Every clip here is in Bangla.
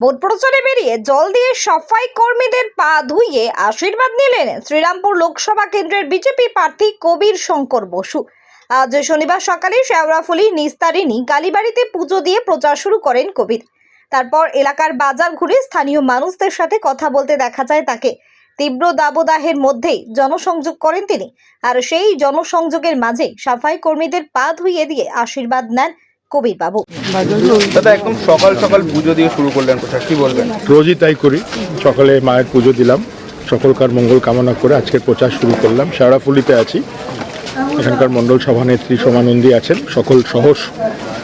ভোট প্রচারে বেরিয়ে জল দিয়ে সাফাই কর্মীদের পা ধুইয়ে আশীর্বাদ নিলেন শ্রীরামপুর লোকসভা কেন্দ্রের বিজেপি প্রার্থী কবির শঙ্কর বসু। আজ শনিবার সকালে শেওড়াফুলি, নিস্তারিণী, কালীবাড়িতে পুজো দিয়ে প্রচার শুরু করেন কবির। তারপর এলাকার বাজার ঘুরে স্থানীয় মানুষদের সাথে কথা বলতে দেখা যায় তাকে। তীব্র দাবদাহের মধ্যেই জনসংযোগ করেন তিনি। আর সেই জনসংযোগের মাঝে সাফাই কর্মীদের পা ধুইয়ে দিয়ে আশীর্বাদ নেন কবির বাবু দাদা একদম সকাল সকাল পুজো দিয়ে শুরু করলেন প্রচার কি বলবেন? রোজই তাই করি। সকালে মায়ের পুজো দিলাম। সকলকার মঙ্গল কামনা করে আজকের প্রচার শুরু করলাম। শেওড়াফুলিতে আছি। এখানকার মণ্ডল সভানেত্রী সোমানন্দী আছেন। সকল সহ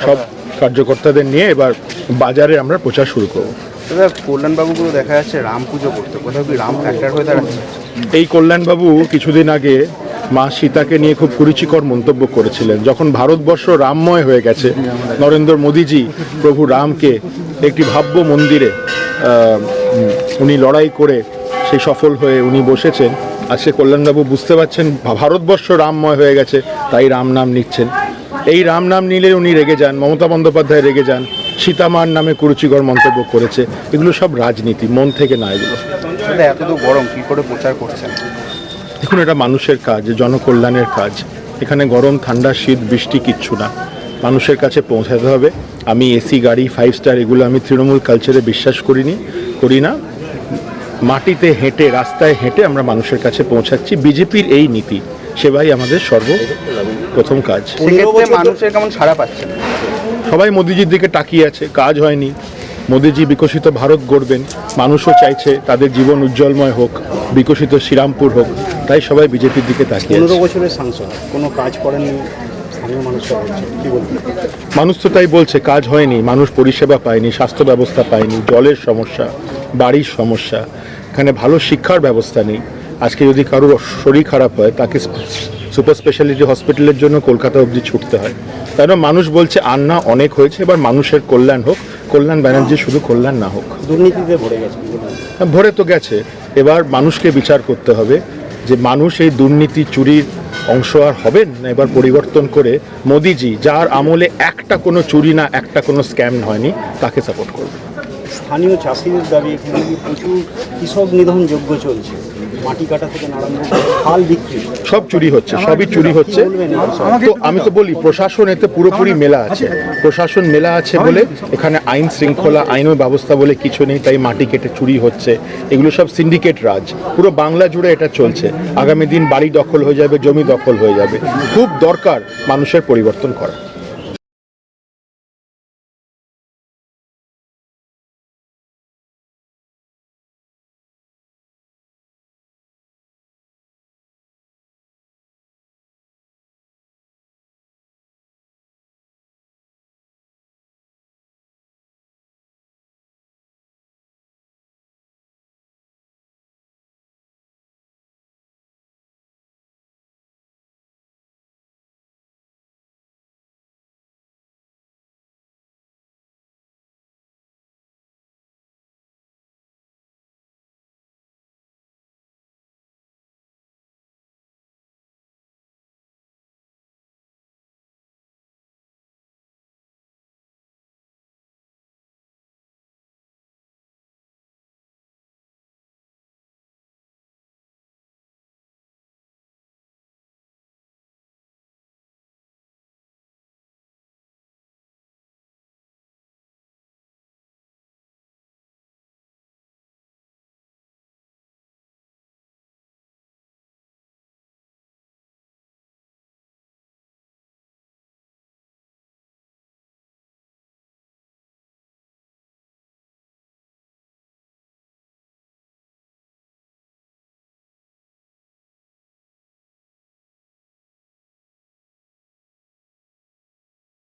সব কার্যকর্তাদের নিয়ে এবার বাজারে আমরা প্রচার শুরু করব। দাদা কল্যাণবাবুগুলো দেখা যাচ্ছে রাম পুজো করতে। কোথাও কি রাম ফ্যাক্টর হয়ে দাঁড়াচ্ছে? এই কল্যাণবাবু কিছুদিন আগে মা সীতাকে নিয়ে খুব কুরুচিকর মন্তব্য করেছিলেন। যখন ভারতবর্ষ রামময় হয়ে গেছে, নরেন্দ্র মোদীজি প্রভু রামকে একটি ভাব্য মন্দিরে উনি লড়াই করে সেই সফল হয়ে উনি বসেছেন। আজকে কল্যাণবাবু বুঝতে পারছেন, ভারতবর্ষ রামময় হয়ে গেছে, তাই রাম নাম নিচ্ছেন। এই রাম নাম নিলে উনি রেগে যান, মমতা বন্দ্যোপাধ্যায় রেগে যান, সীতামার নামে কুরুচিকর মন্তব্য করেছে। এগুলো সব রাজনীতি, মন থেকে না এগুলো। এত গরম কি করে প্রচার করছেন? দেখুন এটা মানুষের কাজ জনকল্যাণের কাজ। এখানে গরম ঠান্ডা শীত বৃষ্টি কিচ্ছু না। মানুষের কাছে পৌঁছাতে হবে। আমি এসি গাড়ি ফাইভ স্টার এগুলো আমি তৃণমূল কালচারে বিশ্বাস করিনি করি না। মাটিতে হেঁটে রাস্তায় হেঁটে আমরা মানুষের কাছে পৌঁছাচ্ছি। বিজেপির এই নীতি সেবাই আমাদের সর্ব প্রথম কাজ। মানুষের কেমন সাড়া পাচ্ছেন সবাই মোদিজির দিকে তাকিয়ে আছে কাজ হয়নি। মোদিজি বিকশিত ভারত গড়বেন। মানুষও চাইছে তাদের জীবন উজ্জ্বলময় হোক বিকশিত শ্রীরামপুর হোক। তাই সবাই বিজেপির দিকে তাকিয়ে পনেরো বছরের সাংসদ কোনো কাজ করেননি মানুষ তো তাই বলছে কাজ হয়নি মানুষ পরিষেবা পায়নি স্বাস্থ্য ব্যবস্থা পায়নি জলের সমস্যা বাড়ির সমস্যা এখানে ভালো শিক্ষার ব্যবস্থা নেই। আজকে যদি কারোর শরীর খারাপ হয় তাকে সুপার স্পেশালিটি হসপিটালের জন্য কলকাতা অবধি ছুটতে হয়। কেন? মানুষ বলছে আন্না অনেক হয়েছে এবার মানুষের কল্যাণ হোক কল্যাণ ব্যানার্জি শুধু কল্যাণ না হোক। দুর্নীতিতে ভরে গেছে। বলবেন? ভরে তো গেছে। এবার মানুষকে বিচার করতে হবে যে মানুষ এই দুর্নীতি চুরির অংশ আর হবেন না? এবার পরিবর্তন করে মোদিজি যার আমলে একটা কোনো চুরি না একটা কোনো স্ক্যাম হয়নি তাকে সাপোর্ট করবে। স্থানীয় চাষিদের দাবি এখানে প্রচুর কৃষক নিধন যোগ্য চলছে। মাটি কাটা থেকে আরম্ভ হাল বিক্রি। সব চুরি হচ্ছে সবই চুরি হচ্ছে। তো আমি তো বলি প্রশাসন এতে পুরোপুরি মেলা আছে। প্রশাসন মেলা আছে বলে এখানে আইন শৃঙ্খলা আইন ও ব্যবস্থা বলে কিছু নেই তাই মাটি কেটে চুরি হচ্ছে। এগুলো সব সিন্ডিকেট রাজ। পুরো বাংলা জুড়ে এটা চলছে। আগামী দিন বাড়ি দখল হয়ে যাবে জমি দখল হয়ে যাবে। খুব দরকার মানুষের পরিবর্তন করা।